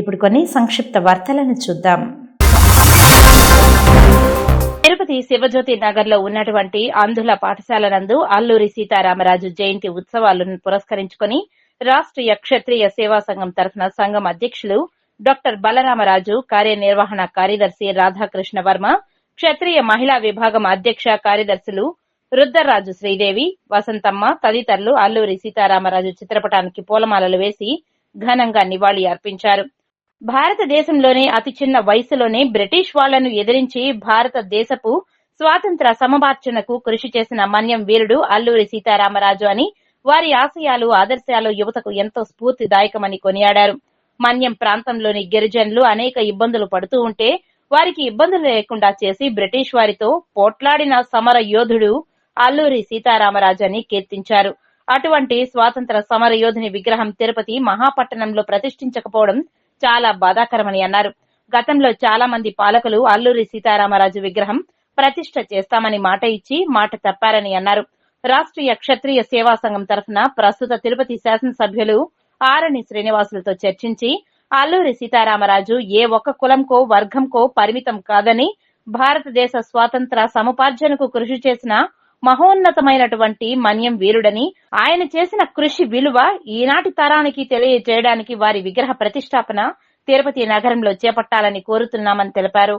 ఇప్పుడు కొన్ని సంక్షిప్త వార్తలను చూద్దాం. తిరుపతి శివజ్యోతి నగర్లో ఉన్నటువంటి అంధుల పాఠశాల నందు అల్లూరి సీతారామరాజు జయంతి ఉత్సవాలను పురస్కరించుకుని రాష్ట్రీయ క్షత్రియ సేవా సంఘం తరఫున సంఘం అధ్యక్షులు డాక్టర్ బలరామరాజు కార్యనిర్వహణ కార్యదర్శి రాధాకృష్ణ వర్మ క్షత్రియ మహిళా విభాగం అధ్యక్ష కార్యదర్శులు రుద్దర్రాజు శ్రీదేవి వసంతమ్మ తదితరులు అల్లూరి సీతారామరాజు చిత్రపటానికి పూలమాలలు వేసి ఘనంగా నివాళి అర్పించారు. భారతదేశంలోనే అతి చిన్న వయసులోనే బ్రిటిష్ వాళ్ళను ఎదిరించి భారతదేశపు స్వాతంత్ర సమబార్చనకు కృషి చేసిన మన్యం వీరుడు అల్లూరి సీతారామరాజు అని వారి ఆశయాలు ఆదర్శాలు యువతకు ఎంతో స్ఫూర్తిదాయకమని కొనియాడారు. మన్యం ప్రాంతంలోని గిరిజనులు అనేక ఇబ్బందులు పడుతూ ఉంటే వారికి ఇబ్బందులు లేకుండా చేసి బ్రిటిష్ వారితో పోట్లాడిన సమర యోధుడు అల్లూరి సీతారామరాజు అని కీర్తించారు. అటువంటి స్వాతంత్ర సమర యోధుని విగ్రహం తిరుపతి మహాపట్టణంలో ప్రతిష్ఠించకపోవడం చాలా బాధాకరమని అన్నారు. గతంలో చాలా మంది పాలకులు అల్లూరి సీతారామరాజు విగ్రహం ప్రతిష్ట చేస్తామని మాట ఇచ్చి మాట తప్పారని అన్నారు. రాష్ట్రీయ క్షత్రియ సేవా సంఘం తరఫున ప్రస్తుత తిరుపతి శాసనసభ్యులు ఆరణి శ్రీనివాసులతో చర్చించి అల్లూరి సీతారామరాజు ఏ ఒక్క కులంకో వర్గంకో పరిమితం కాదని భారతదేశ స్వాతంత్ర సముపార్జనకు కృషి చేసిన మహోన్నతమైనటువంటి మన్యం వీరుడని ఆయన చేసిన కృషి విలువ ఈనాటి తరానికి తెలియజేయడానికి వారి విగ్రహ ప్రతిష్టాపన తిరుపతి నగరంలో చేపట్టాలని కోరుతున్నామని తెలిపారు.